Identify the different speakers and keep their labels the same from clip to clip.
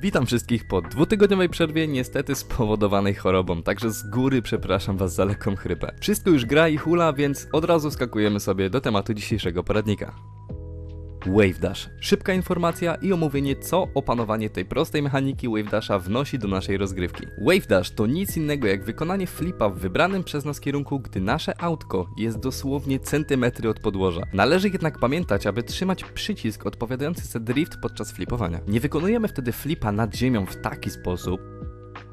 Speaker 1: Witam wszystkich po dwutygodniowej przerwie, niestety spowodowanej chorobą, także z góry przepraszam was za lekką chrypę. Wszystko już gra i hula, więc od razu skakujemy sobie do tematu dzisiejszego poradnika. Wave Dash. Szybka informacja i omówienie, co opanowanie tej prostej mechaniki Wave Dasha wnosi do naszej rozgrywki. Wave Dash to nic innego jak wykonanie flipa w wybranym przez nas kierunku, gdy nasze autko jest dosłownie centymetry od podłoża. Należy jednak pamiętać, aby trzymać przycisk odpowiadający za drift podczas flipowania. Nie wykonujemy wtedy flipa nad ziemią w taki sposób,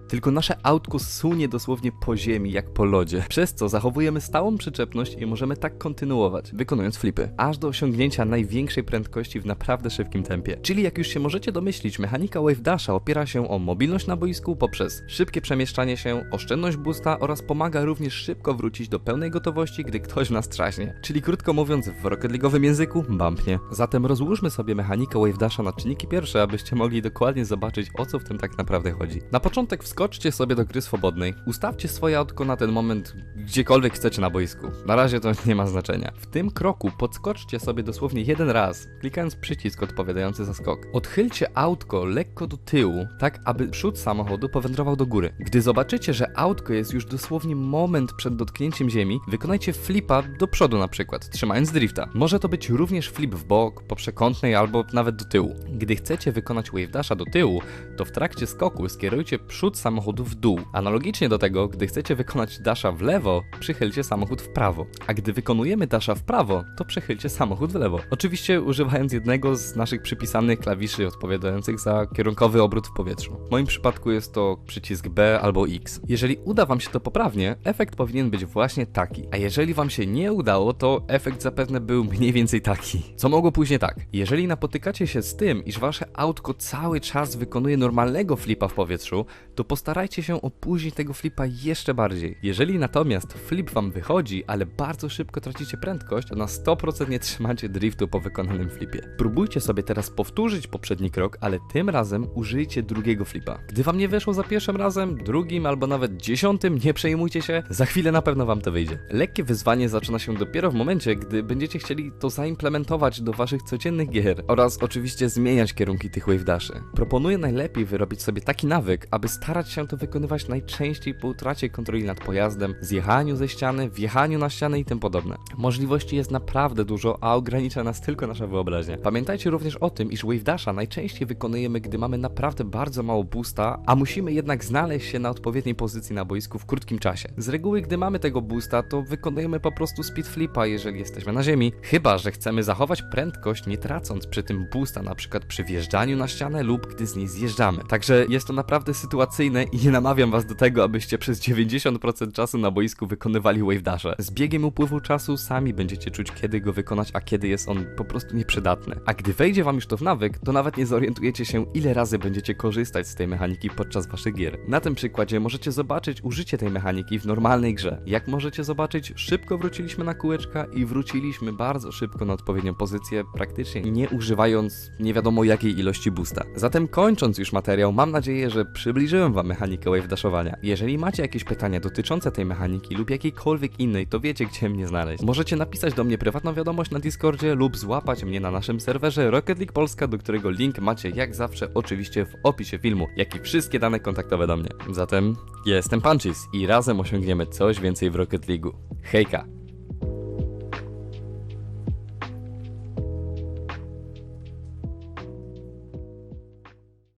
Speaker 1: tylko nasze autko sunie dosłownie po ziemi, jak po lodzie, przez co zachowujemy stałą przyczepność i możemy tak kontynuować, wykonując flipy, aż do osiągnięcia największej prędkości w naprawdę szybkim tempie. Czyli jak już się możecie domyślić, mechanika Wave Dasha opiera się o mobilność na boisku poprzez szybkie przemieszczanie się, oszczędność boosta oraz pomaga również szybko wrócić do pełnej gotowości, gdy ktoś w nas trzaśnie. Czyli krótko mówiąc, w Rocket League'owym języku, bumpnie. Zatem rozłóżmy sobie mechanikę Wave Dasha na czynniki pierwsze, abyście mogli dokładnie zobaczyć, o co w tym tak naprawdę chodzi. Na początek wskoczcie sobie do gry swobodnej, ustawcie swoje autko na ten moment gdziekolwiek chcecie na boisku. Na razie to nie ma znaczenia. W tym kroku podskoczcie sobie dosłownie jeden raz, klikając przycisk odpowiadający za skok. Odchylcie autko lekko do tyłu, tak aby przód samochodu powędrował do góry. Gdy zobaczycie, że autko jest już dosłownie moment przed dotknięciem ziemi, wykonajcie flipa do przodu na przykład, trzymając drifta. Może to być również flip w bok, po przekątnej albo nawet do tyłu. Gdy chcecie wykonać wave dasha do tyłu, to w trakcie skoku skierujcie przód samochodu w dół. Analogicznie do tego, gdy chcecie wykonać dasha w lewo, przychylcie samochód w prawo. A gdy wykonujemy dasha w prawo, to przechylcie samochód w lewo. Oczywiście używając jednego z naszych przypisanych klawiszy odpowiadających za kierunkowy obrót w powietrzu. W moim przypadku jest to przycisk B albo X. Jeżeli uda wam się to poprawnie, efekt powinien być właśnie taki. A jeżeli wam się nie udało, to efekt zapewne był mniej więcej taki. Co mogło później tak? Jeżeli napotykacie się z tym, iż wasze autko cały czas wykonuje normalnego flipa w powietrzu, to postarajcie się opóźnić tego flipa jeszcze bardziej. Jeżeli natomiast flip wam wychodzi, ale bardzo szybko tracicie prędkość, to na 100% nie trzymacie driftu po wykonanym flipie. Próbujcie sobie teraz powtórzyć poprzedni krok, ale tym razem użyjcie drugiego flipa. Gdy wam nie weszło za pierwszym razem, drugim albo nawet dziesiątym, nie przejmujcie się, za chwilę na pewno wam to wyjdzie. Lekkie wyzwanie zaczyna się dopiero w momencie, gdy będziecie chcieli to zaimplementować do waszych codziennych gier oraz oczywiście zmieniać kierunki tych wave daszy. Proponuję najlepiej wyrobić sobie taki nawyk, aby starać się to wykonywać najczęściej po utracie kontroli nad pojazdem, zjechaniu ze ściany, wjechaniu na ścianę i tym podobne. Możliwości jest naprawdę dużo, a ogranicza nas tylko nasza wyobraźnia. Pamiętajcie również o tym, iż wave dasha najczęściej wykonujemy, gdy mamy naprawdę bardzo mało boosta, a musimy jednak znaleźć się na odpowiedniej pozycji na boisku w krótkim czasie. Z reguły, gdy mamy tego boosta, to wykonujemy po prostu speed flipa, jeżeli jesteśmy na ziemi, chyba że chcemy zachować prędkość, nie tracąc przy tym boosta, na przykład przy wjeżdżaniu na ścianę lub gdy z niej zjeżdżamy. Także jest to naprawdę sytuacyjne i nie namawiam was do tego, abyście przez 90% czasu na boisku wykonywali wave dashe. Z biegiem upływu czasu sami będziecie czuć, kiedy go wykonać, a kiedy jest on po prostu nieprzydatny. A gdy wejdzie wam już to w nawyk, to nawet nie zorientujecie się, ile razy będziecie korzystać z tej mechaniki podczas waszych gier. Na tym przykładzie możecie zobaczyć użycie tej mechaniki w normalnej grze. Jak możecie zobaczyć, szybko wróciliśmy na kółeczka i wróciliśmy bardzo szybko na odpowiednią pozycję, praktycznie nie używając nie wiadomo jakiej ilości boosta. Zatem kończąc już materiał, mam nadzieję, że przybliżyłem wam mechanikę wave dashowania. Jeżeli macie jakieś pytania dotyczące tej mechaniki lub jakiejkolwiek innej, to wiecie gdzie mnie znaleźć. Możecie napisać do mnie prywatną wiadomość na Discordzie lub złapać mnie na naszym serwerze Rocket League Polska, do którego link macie jak zawsze oczywiście w opisie filmu, jak i wszystkie dane kontaktowe do mnie. Zatem jestem Punchis i razem osiągniemy coś więcej w Rocket League'u. Hejka!